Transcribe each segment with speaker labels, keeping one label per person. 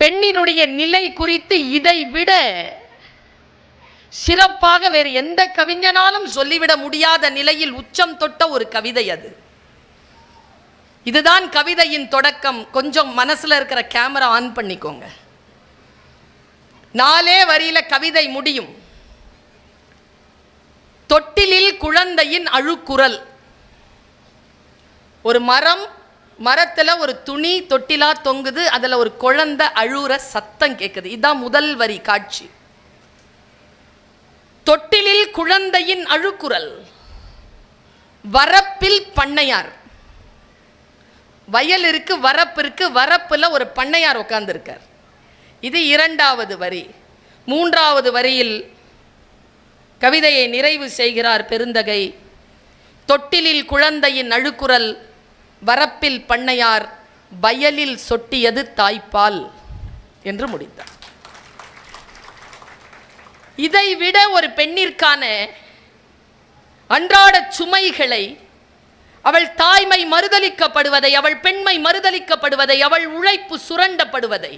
Speaker 1: பெண்ணினுடைய நிலை குறித்து இதை விட சிறப்பாக வேறு எந்த கவிஞனாலும் சொல்லிவிட முடியாத நிலையில் உச்சம் தொட்ட ஒரு கவிதை அது இதுதான் கவிதையின் தொடக்கம் கொஞ்சம் மனசுல இருக்கிற கேமரா ஆன் பண்ணிக்கோங்க நாலே வரியில கவிதை முடியும் தொட்டிலில் குழந்தையின் அழுக்குரல் ஒரு மரம் மரத்தில் ஒரு துணி தொட்டிலா தொங்குது அதில் ஒரு குழந்தை அழுற சத்தம் கேட்குது இதுதான் முதல் வரி காட்சி தொட்டிலில் குழந்தையின் அழுக்குரல் வரப்பில் பண்ணையார் வயல் இருக்கு வரப்பு இருக்கு வரப்பில் ஒரு பண்ணையார் உட்கார்ந்துருக்கார் இது இரண்டாவது வரி மூன்றாவது வரியில் கவிதையை நிறைவு செய்கிறார் பெருந்தகை தொட்டிலில் குழந்தையின் அழுக்குரல் வரப்பில் பண்ணையார் வயலில் சொட்டியது தாய்ப்பால் என்று முடித்தார் இதை விட ஒரு பெண்ணிற்கான அன்றாட சுமைகளை அவள் தாய்மை மறுதளிக்கப்படுவதை அவள் பெண்மை மறுதளிக்கப்படுவதை அவள் உழைப்பு சுரண்டப்படுவதை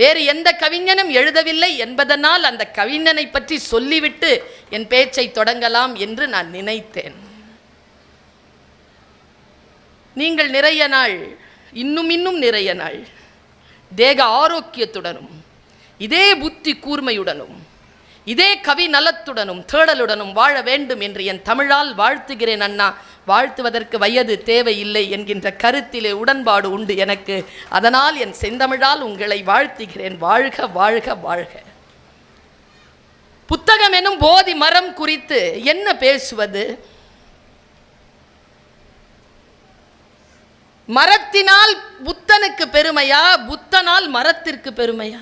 Speaker 1: வேறு எந்த கவிஞனும் எழுதவில்லை என்பதனால் அந்த கவிஞனை பற்றி சொல்லிவிட்டு என் பேச்சை தொடங்கலாம் என்று நான் நினைத்தேன் நீங்கள் நிறைய நாள் இன்னும் இன்னும் நிறைய நாள் தேக ஆரோக்கியத்துடனும் இதே புத்தி கூர்மையுடனும் இதே கவி நலத்துடனும் தேடலுடனும் வாழ வேண்டும் என்று என் தமிழால் வாழ்த்துகிறேன் அண்ணா வாழ்த்துவதற்கு வயது தேவையில்லை என்கின்ற கருத்திலே உடன்பாடு உண்டு எனக்கு அதனால் என் செந்தமிழால் உங்களை வாழ்த்துகிறேன் வாழ்க வாழ்க வாழ்க புத்தகம் எனும் போதி மரம் குறித்து என்ன பேசுவது மரத்தினால் புத்தனுக்கு பெருமையா புத்தனால் மரத்திற்கு பெருமையா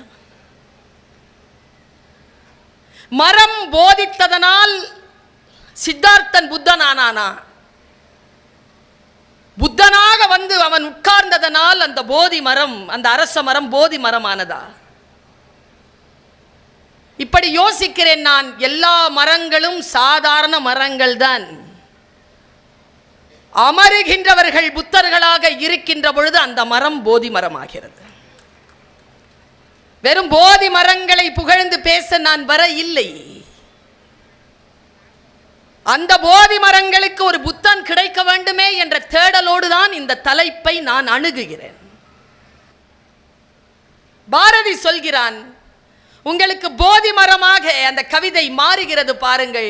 Speaker 1: மரம் போதித்ததனால் சித்தார்த்தன் புத்தன் ஆனானா புத்தனாக வந்து அவன் உட்கார்ந்ததனால் அந்த போதி மரம் அந்த அரச மரம் போதி மரம் ஆனதா இப்படி யோசிக்கிறேன் நான் எல்லா மரங்களும் சாதாரண மரங்கள் தான் அமருகின்றவர்கள் புத்தர்களாக இருக்கின்ற பொழுது அந்த மரம் போதி மரமாகிறது வெறும் போதி மரங்களை புகழ்ந்து பேச நான் வர இல்லை அந்த போதி மரங்களுக்கு ஒரு புத்தன் கிடைக்க வேண்டுமே என்ற தேடலோடு தான் இந்த தலைப்பை நான் அணுகுகிறேன் பாரதி சொல்கிறான் உங்களுக்கு போதி மரமாக அந்த கவிதை மாறுகிறது பாருங்கள்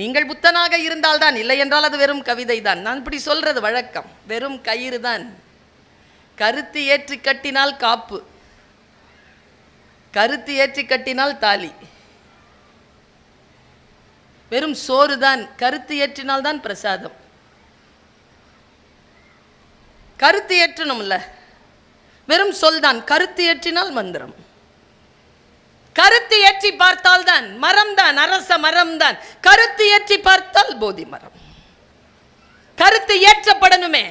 Speaker 1: நீங்கள் புத்தனாக இருந்தால் தான் இல்லை என்றால் அது வெறும் கவிதை தான் நான் இப்படி சொல்கிறது வழக்கம் வெறும் கயிறு தான் கருத்து ஏற்றி கட்டினால் காப்பு கருத்து ஏற்றி கட்டினால் தாலி வெறும் சோறு தான் கருத்து ஏற்றினால்தான் பிரசாதம் கருத்து ஏற்றணும்ல வெறும் சொல் தான் கருத்து ஏற்றினால் மந்திரம் கருத்து ஏற்றி பார்த்தால் தான் மரம் தான் அரச மரம் தான் கருத்து ஏற்றி பார்த்தால் போதி மரம் கருத்து ஏற்றப்படணுமே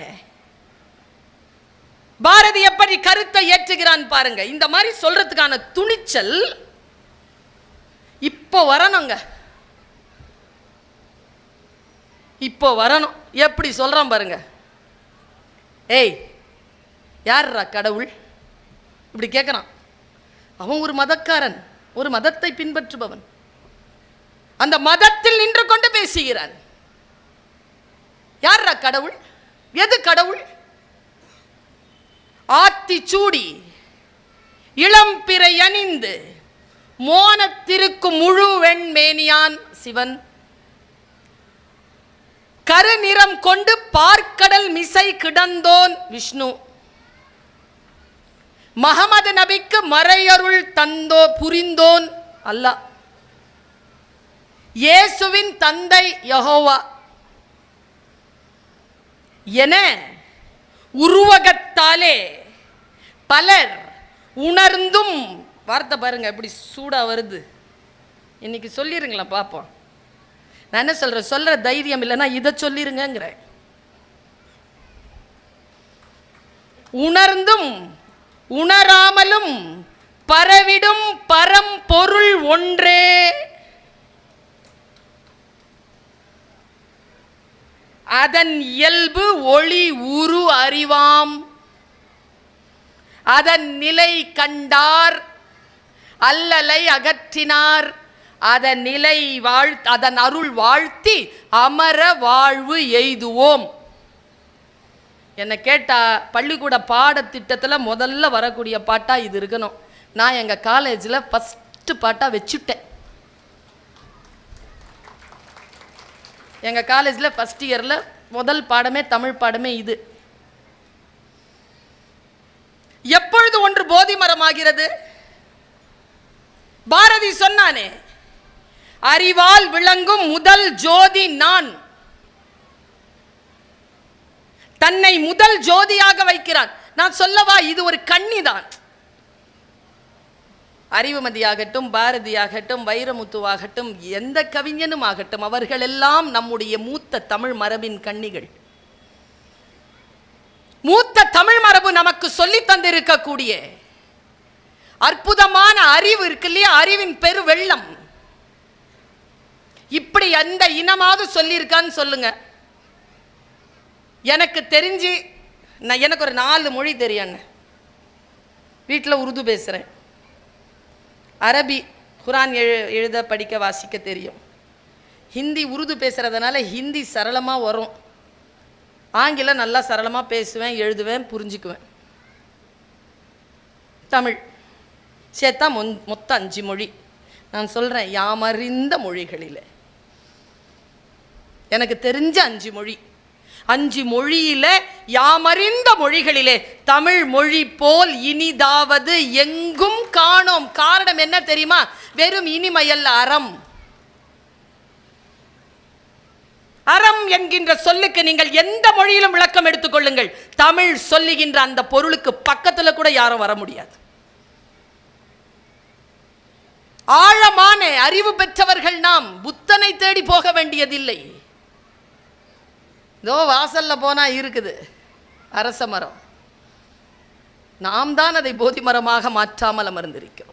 Speaker 1: பாரதி எப்படி கருத்தை ஏற்றுகிறான் பாருங்க இந்த மாதிரி சொல்றதுக்கான துணிச்சல் இப்போ வரணுங்க இப்போ வரணும் எப்படி சொல்றான் பாருங்க ஏய் யார்ரா கடவுள் இப்படி கேட்குறான் அவன் ஒரு மதக்காரன் ஒரு மதத்தை பின்பற்றுபவன் அந்த மதத்தில் நின்று கொண்டு பேசுகிறான் யார் கடவுள் எது கடவுள் ஆத்தி சூடி இளம்பிறை அணிந்து மோனத்திற்கு முழு வெண்மேனியான் சிவன் கருநிறம் கொண்டு பார்க்கடல் மிசை கிடந்தோன் விஷ்ணு மகமது நபிக்கு மறையருள் தந்தோ புரிந்தோன் அல்லாஹ் இயேசுவின் தந்தை யஹோவா என உருவகத்தாலே பலர் உணர்ந்தும் வார்த்தை பாருங்க எப்படி சூடாக வருது இன்னைக்கு சொல்லிடுங்களேன் பார்ப்போம் நான் என்ன சொல்கிறேன் சொல்கிற தைரியம் இல்லைன்னா இதை சொல்லிருங்கிறேன் உணர்ந்தும் உணராமலும் பரவிடும் பரம்பொருள் ஒன்றே அதன் இயல்பு ஒளி உரு அறிவாம் அதன் நிலை கண்டார் அல்லலை அகற்றினார் அதன் நிலை வாழ் அதன் அருள் வாழ்த்தி அமர வாழ்வு எய்துவோம் என்னை கேட்டால் பள்ளிக்கூட பாடத்திட்டத்தில் முதல்ல வரக்கூடிய பாட்டாக இது இருக்கணும் நான் எங்கள் காலேஜில் ஃபஸ்ட்டு பாட்டாக வச்சுட்டேன் எங்கள் காலேஜில் ஃபஸ்ட் இயரில் முதல் பாடமே தமிழ் பாடமே இது எப்பொழுது ஒன்று போதி ஆகிறது பாரதி சொன்னானே அறிவால் விளங்கும் முதல் ஜோதி நான் தன்னை முதல் ஜோதியாக வைக்கிறான் நான் சொல்லவா இது ஒரு கண்ணிதான் அறிவுமதியாகட்டும் பாரதியாகட்டும் வைரமுத்துவாகட்டும் எந்த கவிஞனும் ஆகட்டும் அவர்களெல்லாம் நம்முடைய மூத்த தமிழ் மரபின் கண்ணிகள் மூத்த தமிழ் மரபு நமக்கு சொல்லி தந்திருக்கக்கூடிய அற்புதமான அறிவு இருக்கு இல்லையா அறிவின் பெரு வெள்ளம் இப்படி எந்த இனமாவது சொல்லியிருக்கான்னு சொல்லுங்க எனக்கு தெரிஞ்சு நான் எனக்கு ஒரு நாலு மொழி தெரியும் வீட்டில் உருது பேசுகிறேன் அரபி குரான் எழு எழுத படிக்க வாசிக்க தெரியும் ஹிந்தி உருது பேசுகிறதுனால ஹிந்தி சரளமாக வரும் ஆங்கிலம் நல்லா சரளமாக பேசுவேன் எழுதுவேன் புரிஞ்சுக்குவேன் தமிழ் சேர்த்தா மொ மொத்தம் அஞ்சு மொழி நான் சொல்கிறேன் யாமறிந்த மொழிகளில் எனக்கு தெரிஞ்ச அஞ்சு மொழி அஞ்சு மொழியில யாமறிந்த மொழிகளிலே தமிழ் மொழி போல் இனிதாவது எங்கும் காணோம் காரணம் என்ன தெரியுமா வெறும் இனிமையல்ல அறம் அறம் என்கின்ற சொல்லுக்கு நீங்கள் எந்த மொழியிலும் விளக்கம் எடுத்துக்கொள்ளுங்கள் தமிழ் சொல்லுகின்ற அந்த பொருளுக்கு பக்கத்தில் கூட யாரும் வர முடியாது ஆழமான அறிவு பெற்றவர்கள் நாம் புத்தனை தேடி போக வேண்டியதில்லை இதோ வாசலில் போனால் இருக்குது அரச மரம் நாம் தான் அதை போதி மரமாக மாற்றாமல் அமர்ந்திருக்கிறோம்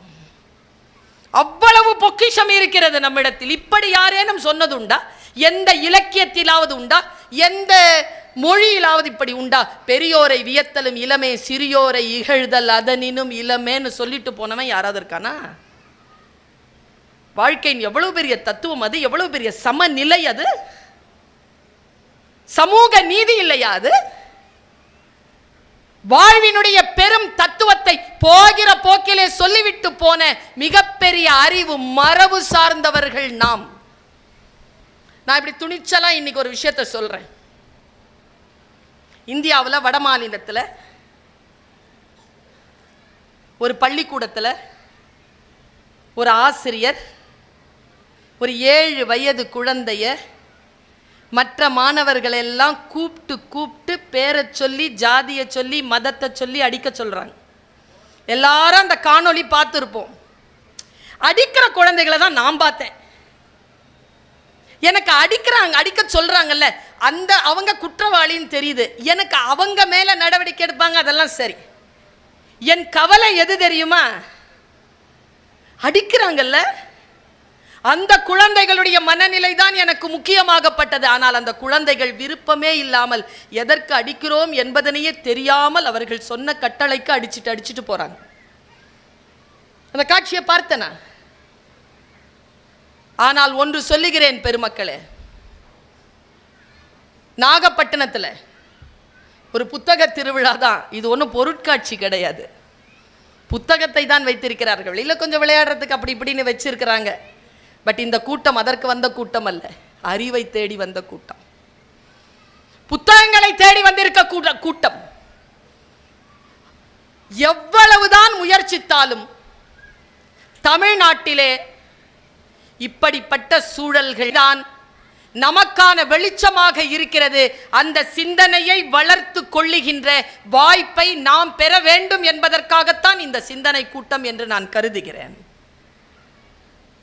Speaker 1: அவ்வளவு பொக்கிஷம் இருக்கிறது நம்மிடத்தில் இப்படி யாரேனும் சொன்னது உண்டா எந்த இலக்கியத்திலாவது உண்டா எந்த மொழியிலாவது இப்படி உண்டா பெரியோரை வியத்தலும் இளமே சிறியோரை இகழ்தல் அதனினும் இளமேன்னு சொல்லிட்டு போனவன் யாராவது இருக்கானா வாழ்க்கையின் எவ்வளவு பெரிய தத்துவம் அது எவ்வளவு பெரிய சமநிலை அது சமூக நீதி இல்லையா அது வாழ்வினுடைய பெரும் தத்துவத்தை போகிற போக்கிலே சொல்லிவிட்டு போன மிகப்பெரிய அறிவு மரபு சார்ந்தவர்கள் நாம் நான் இப்படி துணிச்சலா இன்னைக்கு ஒரு விஷயத்தை சொல்றேன் இந்தியாவில் வட மாநிலத்தில் ஒரு பள்ளிக்கூடத்தில் ஒரு ஆசிரியர் ஒரு ஏழு வயது குழந்தைய மற்ற மாணவர்கள் எல்லாம் கூப்பிட்டு கூப்பிட்டு பேரை சொல்லி ஜாதியை சொல்லி மதத்தை சொல்லி அடிக்க சொல்கிறாங்க எல்லாரும் அந்த காணொளி பார்த்துருப்போம் அடிக்கிற குழந்தைகளை தான் நான் பார்த்தேன் எனக்கு அடிக்கிறாங்க அடிக்க சொல்கிறாங்கல்ல அந்த அவங்க குற்றவாளின்னு தெரியுது எனக்கு அவங்க மேலே நடவடிக்கை எடுப்பாங்க அதெல்லாம் சரி என் கவலை எது தெரியுமா அடிக்கிறாங்கல்ல அந்த குழந்தைகளுடைய மனநிலை தான் எனக்கு முக்கியமாகப்பட்டது ஆனால் அந்த குழந்தைகள் விருப்பமே இல்லாமல் எதற்கு அடிக்கிறோம் என்பதனையே தெரியாமல் அவர்கள் சொன்ன கட்டளைக்கு அடிச்சுட்டு அடிச்சுட்டு போறாங்க அந்த காட்சியை பார்த்தனா ஆனால் ஒன்று சொல்லுகிறேன் பெருமக்களே நாகப்பட்டினத்தில் ஒரு புத்தக திருவிழா தான் இது ஒன்றும் பொருட்காட்சி கிடையாது புத்தகத்தை தான் வைத்திருக்கிறார்கள் இல்லை கொஞ்சம் விளையாடுறதுக்கு அப்படி இப்படின்னு வச்சிருக்கிறாங்க பட் இந்த கூட்டம் அதற்கு வந்த கூட்டம் அல்ல அறிவை தேடி வந்த கூட்டம் புத்தகங்களை தேடி வந்திருக்க கூட்டம் எவ்வளவுதான் முயற்சித்தாலும் தமிழ்நாட்டிலே இப்படிப்பட்ட சூழல்கள் தான் நமக்கான வெளிச்சமாக இருக்கிறது அந்த சிந்தனையை வளர்த்து கொள்ளுகின்ற வாய்ப்பை நாம் பெற வேண்டும் என்பதற்காகத்தான் இந்த சிந்தனை கூட்டம் என்று நான் கருதுகிறேன்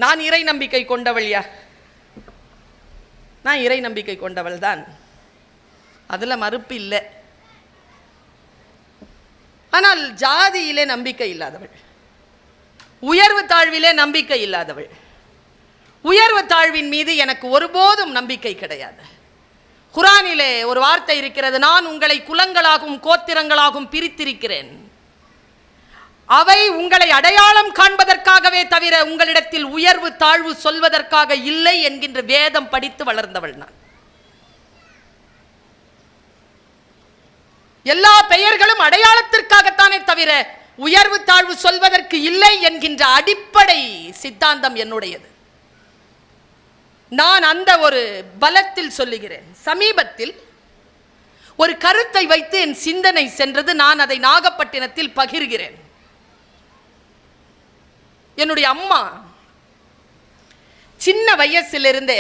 Speaker 1: நான் இறை நம்பிக்கை கொண்டவள் யா நான் இறை நம்பிக்கை கொண்டவள் தான் அதில் மறுப்பு இல்லை ஆனால் ஜாதியிலே நம்பிக்கை இல்லாதவள் உயர்வு தாழ்விலே நம்பிக்கை இல்லாதவள் உயர்வு தாழ்வின் மீது எனக்கு ஒருபோதும் நம்பிக்கை கிடையாது குரானிலே ஒரு வார்த்தை இருக்கிறது நான் உங்களை குலங்களாகவும் கோத்திரங்களாகவும் பிரித்திருக்கிறேன் அவை உங்களை அடையாளம் காண்பதற்காகவே தவிர உங்களிடத்தில் உயர்வு தாழ்வு சொல்வதற்காக இல்லை என்கின்ற வேதம் படித்து வளர்ந்தவள் நான் எல்லா பெயர்களும் அடையாளத்திற்காகத்தானே தவிர உயர்வு தாழ்வு சொல்வதற்கு இல்லை என்கின்ற அடிப்படை சித்தாந்தம் என்னுடையது நான் அந்த ஒரு பலத்தில் சொல்லுகிறேன் சமீபத்தில் ஒரு கருத்தை வைத்து என் சிந்தனை சென்றது நான் அதை நாகப்பட்டினத்தில் பகிர்கிறேன் என்னுடைய அம்மா சின்ன வயசிலிருந்து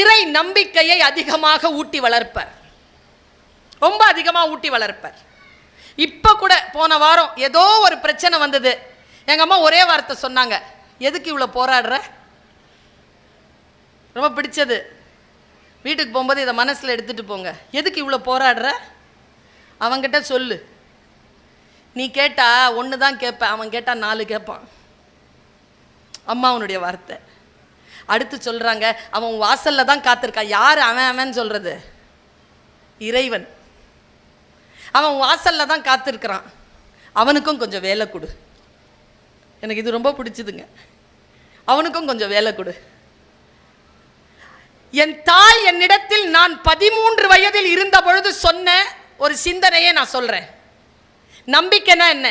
Speaker 1: இறை நம்பிக்கையை அதிகமாக ஊட்டி வளர்ப்பர் ரொம்ப அதிகமாக ஊட்டி வளர்ப்பர் இப்போ கூட போன வாரம் ஏதோ ஒரு பிரச்சனை வந்தது எங்கள் அம்மா ஒரே வார்த்தை சொன்னாங்க எதுக்கு இவ்வளோ போராடுற ரொம்ப பிடிச்சது வீட்டுக்கு போகும்போது இதை மனசில் எடுத்துகிட்டு போங்க எதுக்கு இவ்வளோ போராடுற அவங்கிட்ட சொல்லு நீ கேட்டால் ஒன்று தான் கேட்பேன் அவன் கேட்டால் நாலு கேட்பான் அம்மாவனுடைய வார்த்தை அடுத்து சொல்கிறாங்க அவன் வாசலில் தான் காத்திருக்கான் யார் அவன் அவன் சொல்கிறது இறைவன் அவன் வாசலில் தான் காத்திருக்கிறான் அவனுக்கும் கொஞ்சம் வேலை கொடு எனக்கு இது ரொம்ப பிடிச்சிதுங்க அவனுக்கும் கொஞ்சம் வேலை கொடு என் தாய் என்னிடத்தில் நான் பதிமூன்று வயதில் இருந்த பொழுது சொன்ன ஒரு சிந்தனையை நான் சொல்கிறேன் நம்பிக்கைனா என்ன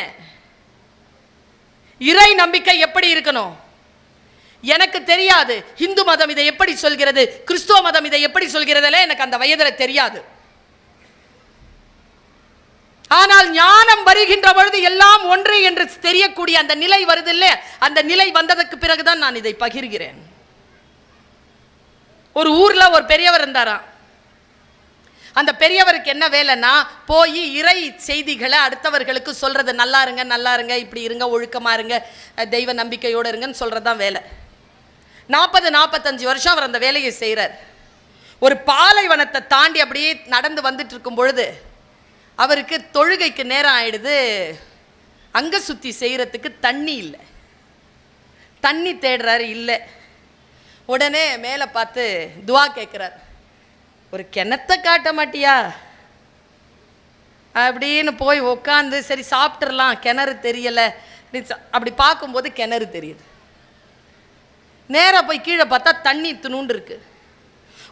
Speaker 1: இறை நம்பிக்கை எப்படி இருக்கணும் எனக்கு தெரியாது இந்து மதம் இதை எப்படி சொல்கிறது கிறிஸ்துவ மதம் இதை எப்படி சொல்கிறது எனக்கு அந்த வயதில் தெரியாது ஆனால் ஞானம் வருகின்ற பொழுது எல்லாம் ஒன்று என்று தெரியக்கூடிய அந்த நிலை வருது இல்லை அந்த நிலை வந்ததற்கு பிறகுதான் நான் இதை பகிர்கிறேன் ஒரு ஊர்ல ஒரு பெரியவர் இருந்தாராம் அந்த பெரியவருக்கு என்ன வேலைன்னா போய் இறை செய்திகளை அடுத்தவர்களுக்கு சொல்றது நல்லா இருங்க நல்லா இருங்க இப்படி இருங்க ஒழுக்கமா இருங்க தெய்வ நம்பிக்கையோடு இருங்கன்னு சொல்றதுதான் தான் வேலை நாற்பது நாற்பத்தஞ்சு வருஷம் அவர் அந்த வேலையை செய்கிறார் ஒரு பாலைவனத்தை தாண்டி அப்படியே நடந்து வந்துட்டு இருக்கும் பொழுது அவருக்கு தொழுகைக்கு நேரம் ஆயிடுது அங்கே சுற்றி செய்கிறதுக்கு தண்ணி இல்லை தண்ணி தேடுறாரு இல்லை உடனே மேலே பார்த்து துவா கேட்குறார் ஒரு கிணத்தை காட்ட மாட்டியா அப்படின்னு போய் உட்காந்து சரி சாப்பிட்றலாம் கிணறு தெரியலை அப்படி பார்க்கும்போது கிணறு தெரியுது நேராக போய் கீழே பார்த்தா தண்ணி துணுண்டு இருக்கு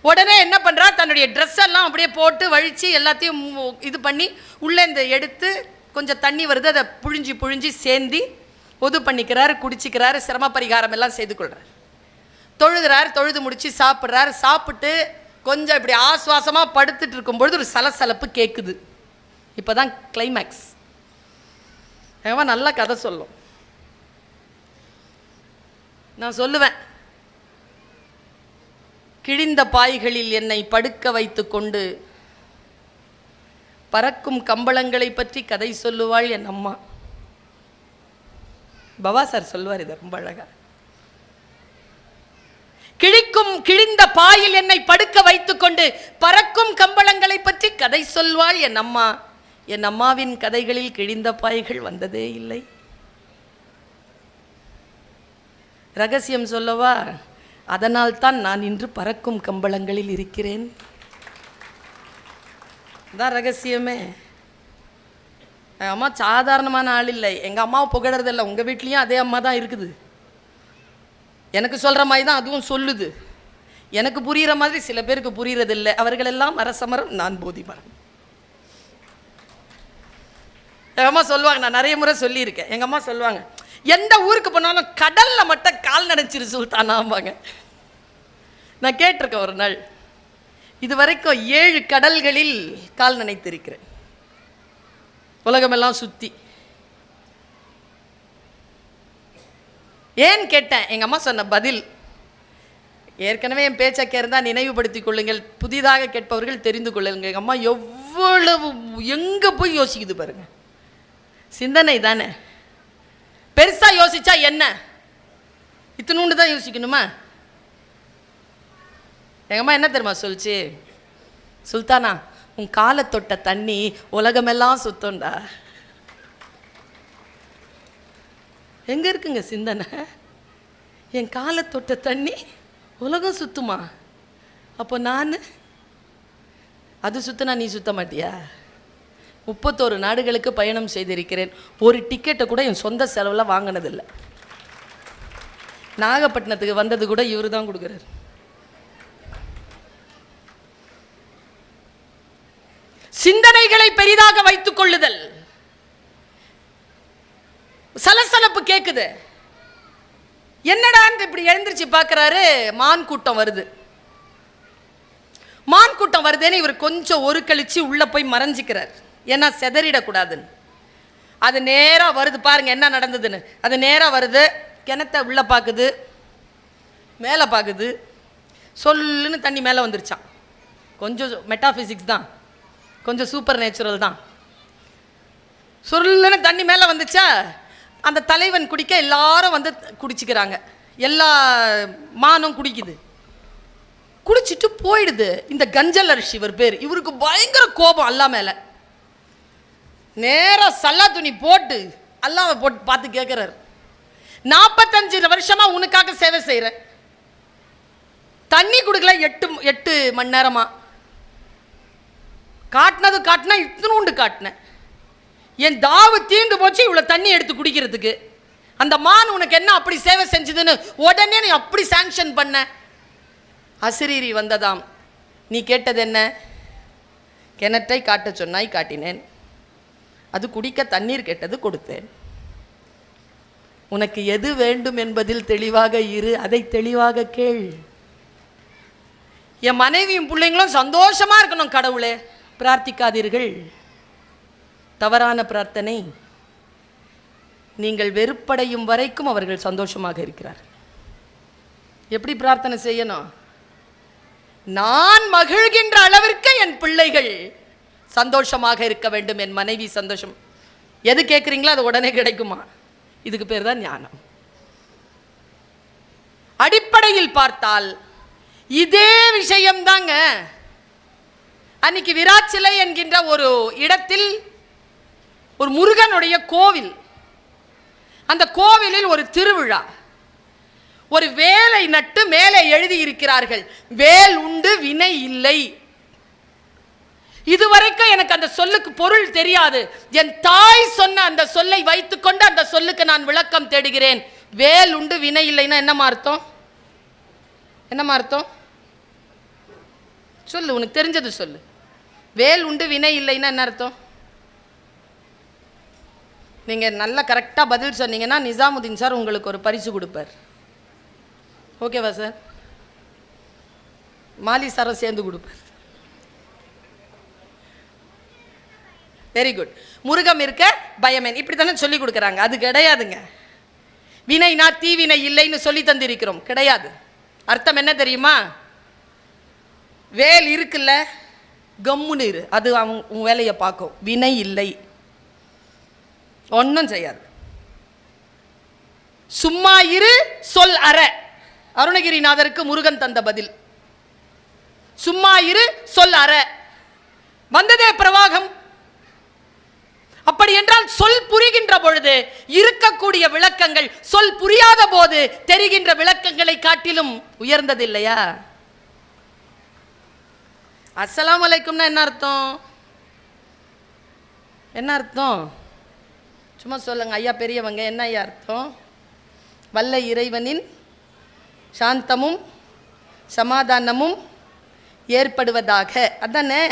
Speaker 1: உடனே என்ன பண்ணுறா தன்னுடைய ட்ரெஸ் எல்லாம் அப்படியே போட்டு வழித்து எல்லாத்தையும் இது பண்ணி உள்ளே இந்த எடுத்து கொஞ்சம் தண்ணி வருது அதை புழிஞ்சி புழிஞ்சு சேர்ந்து ஒது பண்ணிக்கிறாரு குடிச்சிக்கிறாரு சிரம பரிகாரம் எல்லாம் செய்து கொள்கிறார் தொழுகிறார் தொழுது முடித்து சாப்பிட்றாரு சாப்பிட்டு கொஞ்சம் இப்படி ஆஸ்வாசமாக படுத்துட்டு இருக்கும்பொழுது ஒரு சலசலப்பு கேட்குது இப்போ தான் கிளைமேக்ஸ் நல்லா கதை சொல்லும் நான் சொல்லுவேன் கிழிந்த பாய்களில் என்னை படுக்க வைத்து கொண்டு பறக்கும் கம்பளங்களை பற்றி கதை சொல்லுவாள் என் அம்மா பவா சார் சொல்லுவார் இது ரொம்ப அழகா கிழிக்கும் கிழிந்த பாயில் என்னை படுக்க வைத்துக்கொண்டு பறக்கும் கம்பளங்களை பற்றி கதை சொல்வாள் என் அம்மா என் அம்மாவின் கதைகளில் கிழிந்த பாய்கள் வந்ததே இல்லை ரகசியம் சொல்லவா அதனால் தான் நான் இன்று பறக்கும் கம்பளங்களில் இருக்கிறேன் தான் ரகசியமே அம்மா சாதாரணமான ஆள் இல்லை எங்கள் அம்மாவை புகழறதில்ல உங்கள் வீட்லேயும் அதே அம்மா தான் இருக்குது எனக்கு சொல்கிற மாதிரி தான் அதுவும் சொல்லுது எனக்கு புரிகிற மாதிரி சில பேருக்கு புரியறதில்லை அவர்களெல்லாம் அரசமரம் நான் போதிமரம் எங்கள் அம்மா சொல்லுவாங்க நான் நிறைய முறை சொல்லியிருக்கேன் எங்கள் அம்மா சொல்லுவாங்க எந்த ஊருக்கு போனாலும் கடலில் மட்டும் கால் சுல்தானா சுல்தானாம்பாங்க நான் கேட்டிருக்கேன் ஒரு நாள் இது வரைக்கும் ஏழு கடல்களில் கால் நினைத்திருக்கிறேன் உலகமெல்லாம் சுற்றி ஏன் கேட்டேன் எங்கள் அம்மா சொன்ன பதில் ஏற்கனவே என் பேச்சை கேர்ந்தால் நினைவுபடுத்திக் கொள்ளுங்கள் புதிதாக கேட்பவர்கள் தெரிந்து கொள்ளுங்கள் எங்கள் அம்மா எவ்வளவு எங்கே போய் யோசிக்குது பாருங்கள் சிந்தனை தானே பெருசாக யோசிச்சா என்ன இத்தினூண்டு தான் யோசிக்கணுமா எங்கம்மா என்ன தெரியுமா சொல்லிச்சு சுல்தானா உன் காலை தொட்ட தண்ணி உலகமெல்லாம் சுத்தம்டா எங்கே இருக்குங்க சிந்தனை என் காலை தொட்ட தண்ணி உலகம் சுத்துமா அப்போ நான் அது சுத்தினா நீ சுத்த மாட்டியா முப்பத்தோரு நாடுகளுக்கு பயணம் செய்திருக்கிறேன் ஒரு டிக்கெட்டை கூட என் சொந்த செலவில் வாங்கினதில்லை நாகப்பட்டினத்துக்கு வந்தது கூட இவர் தான் கொடுக்குறாரு சிந்தனைகளை பெரிதாக வைத்துக் கொள்ளுதல் சலசலப்பு கேட்குது என்னடான்னு இப்படி எழுந்திரிச்சு பார்க்குறாரு மான் கூட்டம் வருது மான் கூட்டம் வருதுன்னு இவர் கொஞ்சம் ஒரு கழிச்சு உள்ள போய் மறைஞ்சிக்கிறார் ஏன்னா செதறிடக்கூடாதுன்னு அது நேராக வருது பாருங்கள் என்ன நடந்ததுன்னு அது நேராக வருது கிணத்த உள்ளே பார்க்குது மேலே பார்க்குது சொல்லுன்னு தண்ணி மேலே வந்துருச்சான் கொஞ்சம் மெட்டாஃபிசிக்ஸ் தான் கொஞ்சம் சூப்பர் நேச்சுரல் தான் சொல்லுன்னு தண்ணி மேலே வந்துச்சா அந்த தலைவன் குடிக்க எல்லாரும் வந்து குடிச்சிக்கிறாங்க எல்லா மானும் குடிக்குது குடிச்சிட்டு போயிடுது இந்த கஞ்சலர் சிவர் பேர் இவருக்கு பயங்கர கோபம் அல்லா மேலே நேராக சல்லா துணி போட்டு அல்லாவை போட்டு பார்த்து கேட்குறாரு நாற்பத்தஞ்சு வருஷமாக உனக்காக சேவை செய்கிறேன் தண்ணி கொடுக்கல எட்டு எட்டு மணி நேரமாக காட்டினது காட்டினா இத்தினூண்டு காட்டினேன் என் தாவு தீண்டு போச்சு இவ்வளோ தண்ணி எடுத்து குடிக்கிறதுக்கு அந்த மான் உனக்கு என்ன அப்படி சேவை செஞ்சதுன்னு உடனே நீ அப்படி சாங்ஷன் பண்ண அசிரீரி வந்ததாம் நீ கேட்டது என்ன கிணற்றை காட்ட சொன்னாய் காட்டினேன் அது குடிக்க தண்ணீர் கெட்டது கொடுத்தேன் உனக்கு எது வேண்டும் என்பதில் தெளிவாக இரு அதை தெளிவாக கேள் என் மனைவியும் பிள்ளைங்களும் சந்தோஷமா இருக்கணும் கடவுளே பிரார்த்திக்காதீர்கள் தவறான பிரார்த்தனை நீங்கள் வெறுப்படையும் வரைக்கும் அவர்கள் சந்தோஷமாக இருக்கிறார் எப்படி பிரார்த்தனை செய்யணும் நான் மகிழ்கின்ற அளவிற்கு என் பிள்ளைகள் சந்தோஷமாக இருக்க வேண்டும் என் மனைவி சந்தோஷம் எது கேட்குறீங்களோ அது உடனே கிடைக்குமா இதுக்கு பேர் தான் ஞானம் அடிப்படையில் பார்த்தால் இதே விஷயம்தாங்க அன்னைக்கு விராச்சிலை என்கின்ற ஒரு இடத்தில் ஒரு முருகனுடைய கோவில் அந்த கோவிலில் ஒரு திருவிழா ஒரு வேலை நட்டு மேலே எழுதியிருக்கிறார்கள் வேல் உண்டு வினை இல்லை இதுவரைக்கும் எனக்கு அந்த சொல்லுக்கு பொருள் தெரியாது என் தாய் சொன்ன அந்த சொல்லை வைத்துக்கொண்டு அந்த சொல்லுக்கு நான் விளக்கம் தேடுகிறேன் வேல் உண்டு வினை இல்லைன்னா என்னமா அர்த்தம் என்னமா அர்த்தம் சொல்லு உனக்கு தெரிஞ்சது சொல்லு வேல் உண்டு வினை இல்லைன்னா என்ன அர்த்தம் நீங்கள் நல்லா கரெக்டாக பதில் சொன்னீங்கன்னா நிசாமுதீன் சார் உங்களுக்கு ஒரு பரிசு கொடுப்பார் ஓகேவா சார் மாலி சாரை சேர்ந்து கொடுப்பார் வெரி குட் முருகம் இருக்க பயமேன் இப்படி தானே சொல்லி கொடுக்குறாங்க அது கிடையாதுங்க வினைனா தீவினை இல்லைன்னு சொல்லி தந்திருக்கிறோம் கிடையாது அர்த்தம் என்ன தெரியுமா வேல் இருக்குல்ல கம்முன்னு இரு அது அவங்க உன் வேலையை பார்க்கும் வினை இல்லை ஒன்றும் செய்யாது சும்மா இரு சொல் அற அருணகிரிநாதருக்கு முருகன் தந்த பதில் சும்மா இரு சொல் அற வந்ததே பிரவாகம் அப்படி என்றால் சொல் புரிகின்ற பொழுது இருக்கக்கூடிய விளக்கங்கள் சொல் புரியாத போது தெரிகின்ற விளக்கங்களை காட்டிலும் உயர்ந்தது இல்லையா அஸ்லாம் வலைக்கும்னா என்ன அர்த்தம் என்ன அர்த்தம் சும்மா சொல்லுங்க ஐயா பெரியவங்க என்ன ஐயா அர்த்தம் வல்ல இறைவனின் சாந்தமும் சமாதானமும் ஏற்படுவதாக அதானே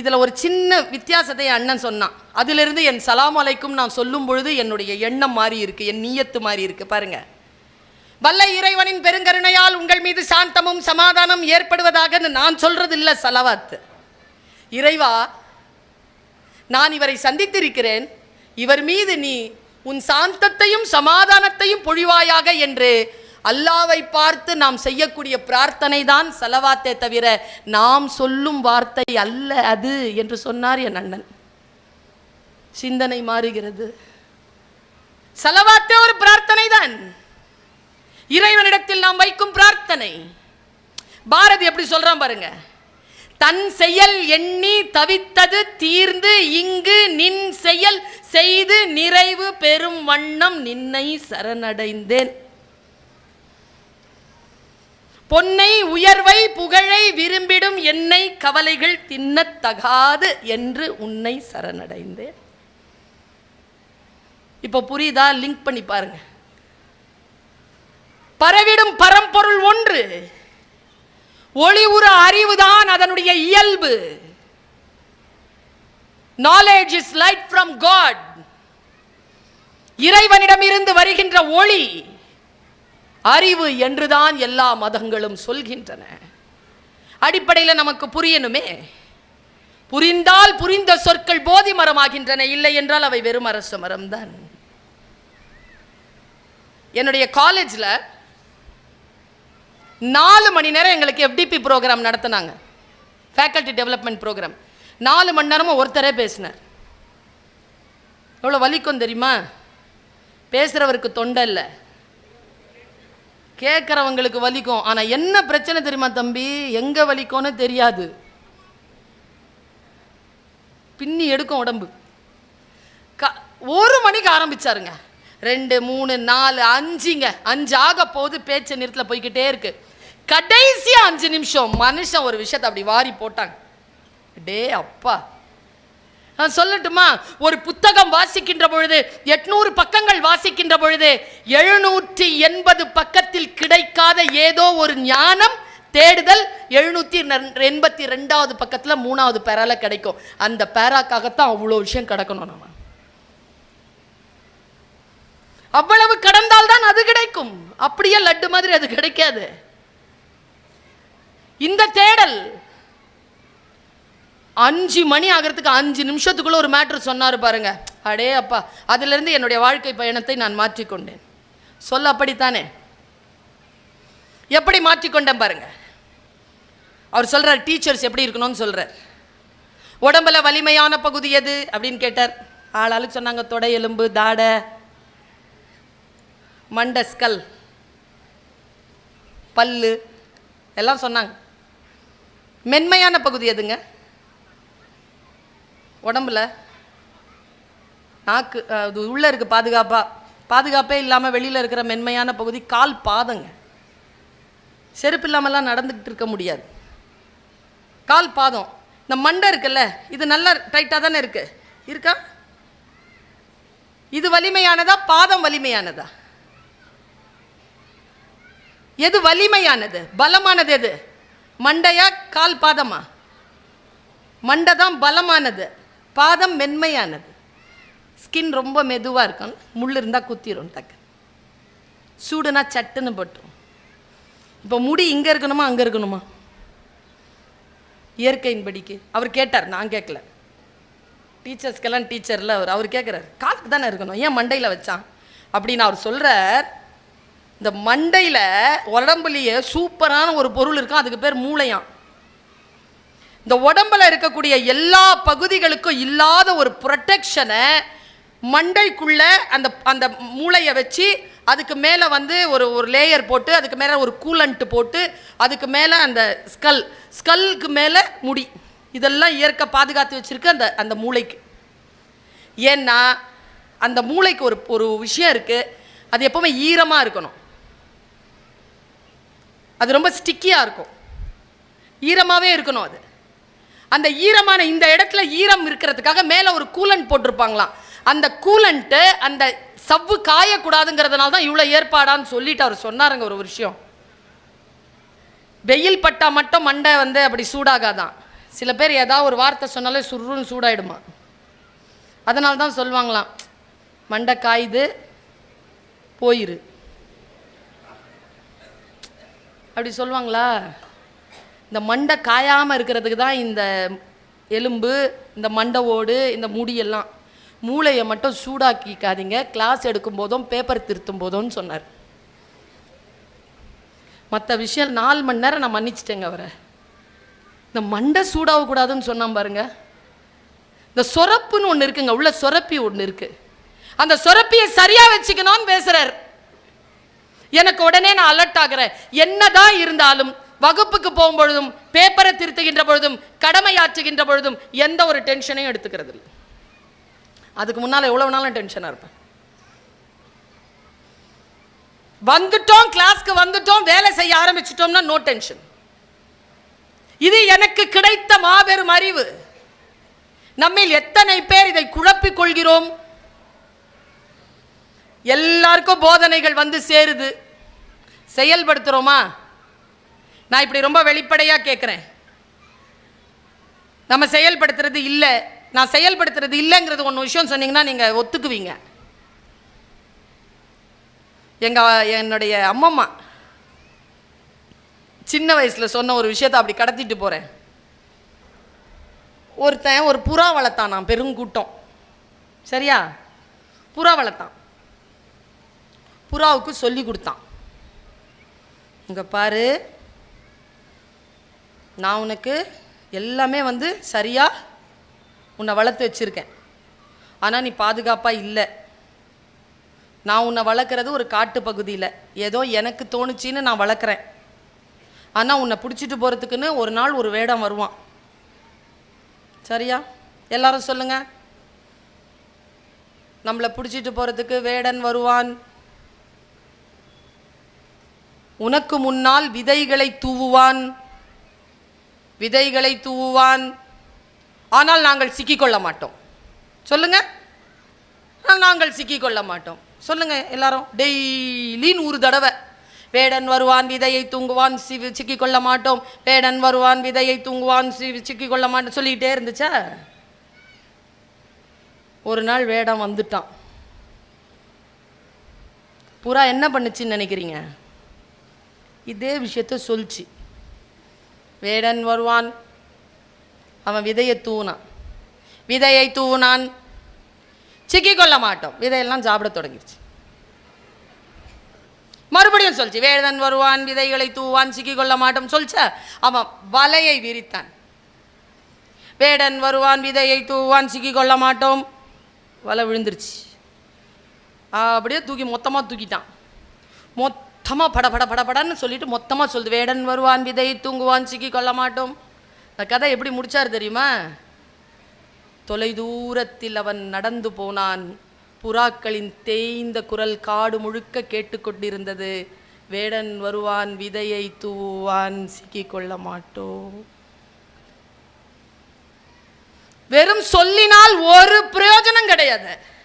Speaker 1: இதில் ஒரு சின்ன வித்தியாசத்தை அண்ணன் சொன்னான் அதிலிருந்து என் சலாம் அலைக்கும் நான் சொல்லும் பொழுது என்னுடைய எண்ணம் மாறி இருக்கு என் நீயத்து மாறி இருக்கு பாருங்க வல்ல இறைவனின் பெருங்கருணையால் உங்கள் மீது சாந்தமும் சமாதானம் ஏற்படுவதாக நான் சொல்றது இல்லை சலவாத்து இறைவா நான் இவரை சந்தித்திருக்கிறேன் இவர் மீது நீ உன் சாந்தத்தையும் சமாதானத்தையும் பொழிவாயாக என்று அல்லாவை பார்த்து நாம் செய்யக்கூடிய பிரார்த்தனை தான் செலவாத்தே தவிர நாம் சொல்லும் வார்த்தை அல்ல அது என்று சொன்னார் என் அண்ணன் சிந்தனை மாறுகிறது செலவாத்தே ஒரு பிரார்த்தனை தான் இறைவனிடத்தில் நாம் வைக்கும் பிரார்த்தனை பாரதி எப்படி சொல்றான் பாருங்க தன் செயல் எண்ணி தவித்தது தீர்ந்து இங்கு நின் செயல் செய்து நிறைவு பெறும் வண்ணம் நின்னை சரணடைந்தேன் பொன்னை உயர்வை புகழை விரும்பிடும் என்னை கவலைகள் தின்னத்தகாது என்று உன்னை சரணடைந்தேன் இப்போ புரியுதா லிங்க் பண்ணி பாருங்க பரவிடும் பரம்பொருள் ஒன்று ஒளி உற அறிவுதான் அதனுடைய இயல்பு knowledge is light from God இறைவனிடமிருந்து வருகின்ற ஒளி அறிவு என்றுதான் எல்லா மதங்களும் சொல்கின்றன அடிப்படையில் நமக்கு புரியணுமே புரிந்தால் புரிந்த சொற்கள் போதி மரமாகின்றன இல்லை என்றால் அவை வெறும் அரச மரம்தான் என்னுடைய காலேஜில் நாலு மணி நேரம் எங்களுக்கு எஃப்டிபி ப்ரோக்ராம் நடத்தினாங்க ஃபேக்கல்டி டெவலப்மெண்ட் ப்ரோக்ராம் நாலு மணி நேரமும் ஒருத்தரே பேசினார் எவ்வளோ வலிக்கும் தெரியுமா பேசுகிறவருக்கு தொண்டை இல்லை கேட்குறவங்களுக்கு வலிக்கும் ஆனால் என்ன பிரச்சனை தெரியுமா தம்பி எங்கே வலிக்கும்னு தெரியாது பின்னி எடுக்கும் உடம்பு க ஒரு மணிக்கு ஆரம்பிச்சாருங்க ரெண்டு மூணு நாலு அஞ்சுங்க அஞ்சு ஆக போது பேச்சு நிறுத்தில் போய்கிட்டே இருக்கு கடைசியாக அஞ்சு நிமிஷம் மனுஷன் ஒரு விஷயத்தை அப்படி வாரி போட்டாங்க டே அப்பா சொல்லட்டுமா ஒரு புத்தகம் வாசிக்கின்ற பொழுது எட்நூறு பக்கங்கள் வாசிக்கின்ற பொழுது எழுநூற்றி எண்பது பக்கத்தில் கிடைக்காத ஏதோ ஒரு ஞானம் தேடுதல் எழுநூத்தி எண்பத்தி ரெண்டாவது பக்கத்தில் மூணாவது பேரால கிடைக்கும் அந்த பேராக்காகத்தான் அவ்வளோ விஷயம் கிடக்கணும் நம்ம அவ்வளவு கடந்தால் தான் அது கிடைக்கும் அப்படியே லட்டு மாதிரி அது கிடைக்காது இந்த தேடல் அஞ்சு மணி ஆகிறதுக்கு அஞ்சு நிமிஷத்துக்குள்ளே ஒரு மேட்ரு சொன்னார் பாருங்க அடே அப்பா அதிலிருந்து என்னுடைய வாழ்க்கை பயணத்தை நான் மாற்றிக்கொண்டேன் சொல்ல அப்படித்தானே எப்படி மாற்றிக்கொண்டேன் பாருங்க அவர் சொல்கிறார் டீச்சர்ஸ் எப்படி இருக்கணும்னு சொல்கிறார் உடம்புல வலிமையான பகுதி எது அப்படின்னு கேட்டார் ஆளாளுக்கு சொன்னாங்க தொடை எலும்பு தாடை மண்டஸ்கல் பல்லு எல்லாம் சொன்னாங்க மென்மையான பகுதி எதுங்க உடம்புல நாக்கு அது உள்ளே இருக்குது பாதுகாப்பாக பாதுகாப்பே இல்லாமல் வெளியில் இருக்கிற மென்மையான பகுதி கால் பாதங்க செருப்பு இல்லாமலாம் நடந்துக்கிட்டு இருக்க முடியாது கால் பாதம் இந்த மண்டை இருக்குல்ல இது நல்லா டைட்டாக தானே இருக்குது இருக்கா இது வலிமையானதா பாதம் வலிமையானதா எது வலிமையானது பலமானது எது மண்டையா கால் பாதமா மண்டை தான் பலமானது பாதம் மென்மையானது ஸ்கின் ரொம்ப மெதுவாக இருக்கும் முள் இருந்தால் குத்திரும் டக்கு சூடுனா சட்டுன்னு பட்டுரும் இப்போ முடி இங்கே இருக்கணுமா அங்கே இருக்கணுமா இயற்கையின் படிக்கு அவர் கேட்டார் நான் கேட்கல டீச்சர்ஸ்க்கெல்லாம் டீச்சரில் அவர் அவர் கேட்குறாரு காலுக்கு தானே இருக்கணும் ஏன் மண்டையில் வச்சான் அப்படின்னு அவர் சொல்கிறார் இந்த மண்டையில் உடம்புலேயே சூப்பரான ஒரு பொருள் இருக்கும் அதுக்கு பேர் மூளையான் இந்த உடம்புல இருக்கக்கூடிய எல்லா பகுதிகளுக்கும் இல்லாத ஒரு ப்ரொட்டெக்ஷனை மண்டைக்குள்ளே அந்த அந்த மூளையை வச்சு அதுக்கு மேலே வந்து ஒரு ஒரு லேயர் போட்டு அதுக்கு மேலே ஒரு கூலண்ட்டு போட்டு அதுக்கு மேலே அந்த ஸ்கல் ஸ்கல்லுக்கு மேலே முடி இதெல்லாம் இயற்கை பாதுகாத்து வச்சுருக்கு அந்த அந்த மூளைக்கு ஏன்னா அந்த மூளைக்கு ஒரு ஒரு விஷயம் இருக்குது அது எப்போவுமே ஈரமாக இருக்கணும் அது ரொம்ப ஸ்டிக்கியாக இருக்கும் ஈரமாகவே இருக்கணும் அது அந்த ஈரமான இந்த இடத்துல ஈரம் இருக்கிறதுக்காக மேலே ஒரு கூலன் போட்டிருப்பாங்களாம் அந்த கூலன்ட்டு அந்த சவ்வு காயக்கூடாதுங்கிறதுனால தான் இவ்வளோ ஏற்பாடான்னு சொல்லிட்டு அவர் சொன்னாருங்க ஒரு விஷயம் வெயில் பட்டால் மட்டும் மண்டை வந்து அப்படி சூடாகாதான் சில பேர் ஏதாவது ஒரு வார்த்தை சொன்னாலே சுருன்னு சூடாயிடுமா அதனால தான் சொல்லுவாங்களாம் மண்டை காயுது போயிரு அப்படி சொல்லுவாங்களா இந்த மண்டை காயாமல் இருக்கிறதுக்கு தான் இந்த எலும்பு இந்த மண்டை ஓடு இந்த முடியெல்லாம் மூளையை மட்டும் சூடாக்கிக்காதீங்க கிளாஸ் எடுக்கும் போதும் பேப்பர் திருத்தும் போதும்னு சொன்னார் மற்ற விஷயம் நாலு மணி நேரம் நான் மன்னிச்சிட்டேங்க அவரை இந்த மண்டை சூடாகக்கூடாதுன்னு சொன்னான் பாருங்க இந்த சொரப்புன்னு ஒன்று இருக்குங்க உள்ள சொரப்பி ஒன்று இருக்குது அந்த சொரப்பியை சரியாக வச்சுக்கணும்னு பேசுகிறார் எனக்கு உடனே நான் அலர்ட் ஆகிறேன் என்னதான் இருந்தாலும் வகுப்புக்கு போகும்பொழுதும் பேப்பரை திருத்துகின்ற பொழுதும் கடமையாற்றுகின்ற பொழுதும் எந்த ஒரு டென்ஷனையும் எடுத்துக்கிறது இல்லை அதுக்கு முன்னால் எவ்வளோ நாளும் டென்ஷனாக இருப்பேன் வந்துட்டோம் கிளாஸ்க்கு வந்துட்டோம் வேலை செய்ய ஆரம்பிச்சிட்டோம்னா நோ டென்ஷன் இது எனக்கு கிடைத்த மாபெரும் அறிவு நம்மில் எத்தனை பேர் இதை குழப்பிக் கொள்கிறோம் எல்லாருக்கும் போதனைகள் வந்து சேருது செயல்படுத்துகிறோமா நான் இப்படி ரொம்ப வெளிப்படையாக கேட்குறேன் நம்ம செயல்படுத்துறது இல்லை நான் செயல்படுத்துறது இல்லைங்கிறது ஒன்று விஷயம் சொன்னீங்கன்னா நீங்கள் ஒத்துக்குவீங்க எங்கள் என்னுடைய அம்மம்மா சின்ன வயசில் சொன்ன ஒரு விஷயத்தை அப்படி கடத்திட்டு போகிறேன் ஒருத்தன் ஒரு புறா வளர்த்தான் நான் பெருங்கூட்டம் சரியா புறா வளர்த்தான் புறாவுக்கு சொல்லி கொடுத்தான் இங்கே பாரு நான் உனக்கு எல்லாமே வந்து சரியாக உன்னை வளர்த்து வச்சுருக்கேன் ஆனால் நீ பாதுகாப்பாக இல்லை நான் உன்னை வளர்க்குறது ஒரு காட்டு பகுதியில் ஏதோ எனக்கு தோணுச்சின்னு நான் வளர்க்குறேன் ஆனால் உன்னை பிடிச்சிட்டு போகிறதுக்குன்னு ஒரு நாள் ஒரு வேடம் வருவான் சரியா எல்லாரும் சொல்லுங்கள் நம்மளை பிடிச்சிட்டு போகிறதுக்கு வேடன் வருவான் உனக்கு முன்னால் விதைகளை தூவுவான் விதைகளை தூவான் ஆனால் நாங்கள் சிக்கிக்கொள்ள மாட்டோம் சொல்லுங்கள் நாங்கள் சிக்கிக்கொள்ள மாட்டோம் சொல்லுங்கள் எல்லாரும் டெய்லி நூறு தடவை பேடன் வருவான் விதையை தூங்குவான் சி சிக்கிக்கொள்ள மாட்டோம் பேடன் வருவான் விதையை தூங்குவான் சி சிக்கிக்கொள்ள மாட்டோம் சொல்லிக்கிட்டே இருந்துச்சா ஒரு நாள் வேடம் வந்துட்டான் புறா என்ன பண்ணுச்சுன்னு நினைக்கிறீங்க இதே விஷயத்த சொல்லிச்சு வேடன் வருவான் அவன் விதையை தூணான் விதையை தூணான் சிக்கிக்கொள்ள மாட்டோம் விதையெல்லாம் சாப்பிட தொடங்கிடுச்சு மறுபடியும் சொல்லிச்சு வேடன் வருவான் விதைகளை தூவான் சிக்கிக்கொள்ள மாட்டோம் சொல்லிச்ச அவன் வலையை விரித்தான் வேடன் வருவான் விதையை தூவான் சிக்கிக்கொள்ள மாட்டோம் வலை விழுந்துருச்சு அப்படியே தூக்கி மொத்தமாக தூக்கிட்டான் மொத்த மொத்தமாக பட பட படபடன்னு சொல்லிட்டு மொத்தமாக சொல்லுது வேடன் வருவான் விதை தூங்குவான் சிக்கி கொள்ள மாட்டோம் இந்த கதை எப்படி முடித்தார் தெரியுமா தொலைதூரத்தில் அவன் நடந்து போனான் புறாக்களின் தேய்ந்த குரல் காடு முழுக்க கேட்டுக்கொண்டிருந்தது வேடன் வருவான் விதையை தூவான் சிக்கி கொள்ள மாட்டோம் வெறும் சொல்லினால் ஒரு பிரயோஜனம் கிடையாது